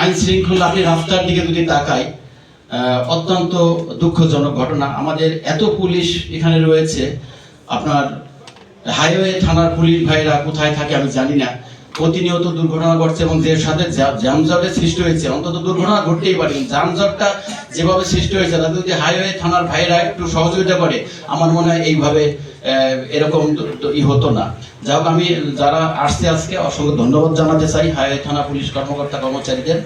আইন শৃঙ্খলা আপনি রাস্তার দিকে যদি তাকাই অত্যন্ত দুঃখজনক ঘটনা। আমাদের এত পুলিশ এখানে রয়েছে। আপনার হাইওয়ে থানার পুলিশ ভাইরা কোথায় থাকে আমি জানি না। প্রতিনিয়ত দুর্ঘটনা ঘটছে এবং যে সাথে যানজটের সৃষ্টি হয়েছে, অন্তত দুর্ঘটনা ঘটতেই পারে। যানজটটা যেভাবে সৃষ্টি হয়েছে, তাতে যদি হাইওয়ে থানার ভাইরা একটু সহযোগিতা করে, আমার মনে হয় এইভাবে এরকম ই হতো না। যাই হোক, আমি যারা আসছে আজকে, অসংখ্য ধন্যবাদ জানাতে চাই হাইওয়ে থানা পুলিশ কর্মকর্তা কর্মচারীদের।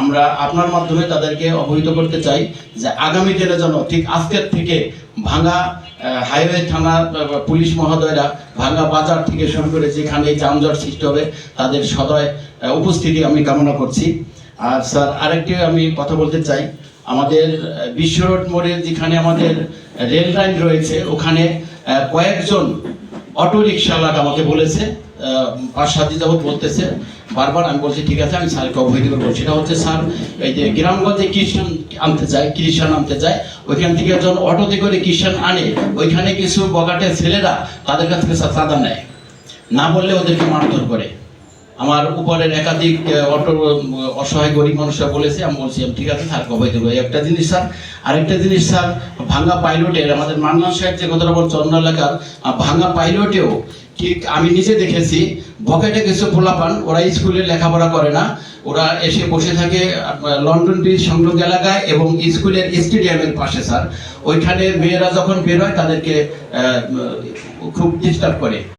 আমরা আপনার মাধ্যমে তাদেরকে অবহিত করতে চাই যে আগামী দিনে যেন ঠিক আজকের থেকে ভাঙা হাইওয়ে থানা পুলিশ মহোদয়রা ভাঙা বাজার থেকে শুরু করে যেখানে যানজট সৃষ্টি হবে, তাদের সদয় উপস্থিতি আমি কামনা করছি। আর স্যার, আরেকটি আমি কথা বলতে চাই। আমাদের বিশ্ব রোড মোড়ে যেখানে আমাদের রেল লাইন রয়েছে, ওখানে কয়েকজন অটো রিক্সাওয়ালা আমাকে বলেছে পাঁচ, সাত দিন যাবত বলতেছে। বারবার আমি বলছি, ঠিক আছে, আমি স্যারকে অবহিত করব। সেটা হচ্ছে স্যার এই যে গ্রামগঞ্জে কৃষাণ আনতে যায় কৃষাণ আনতে যায়, ওইখান থেকে যখন অটোতে করে কৃষাণ আনে, ওইখানে কিছু বগাটে ছেলেরা তাদের কাছ থেকে চাঁদা নেয়। না বললে ওদেরকে মারধর করে। আমার উপরের একাধিক অটো অসহায় গরিব মানুষরা বলেছে, আমি বলছি ঠিক আছে, স্যার, কবে দেবো একটা জিনিস, স্যার। আরেকটা জিনিস, স্যার, ভাঙ্গা পাইলটের, আমাদের মান্নান সাহেব যে বলছে, অন্য এলাকার ভাঙ্গা পাইলটেও ঠিক আমি নিজে দেখেছি বকেটে কিছু পোলাপান, ওরা স্কুলে লেখাপড়া করে না, ওরা এসে বসে থাকে লন্ডন ব্রিজ সংলগ্ন এলাকায় এবং স্কুলের স্টেডিয়ামের পাশে, স্যার। ওইখানে মেয়েরা যখন বের হয়, তাদেরকে খুব ডিস্টার্ব করে।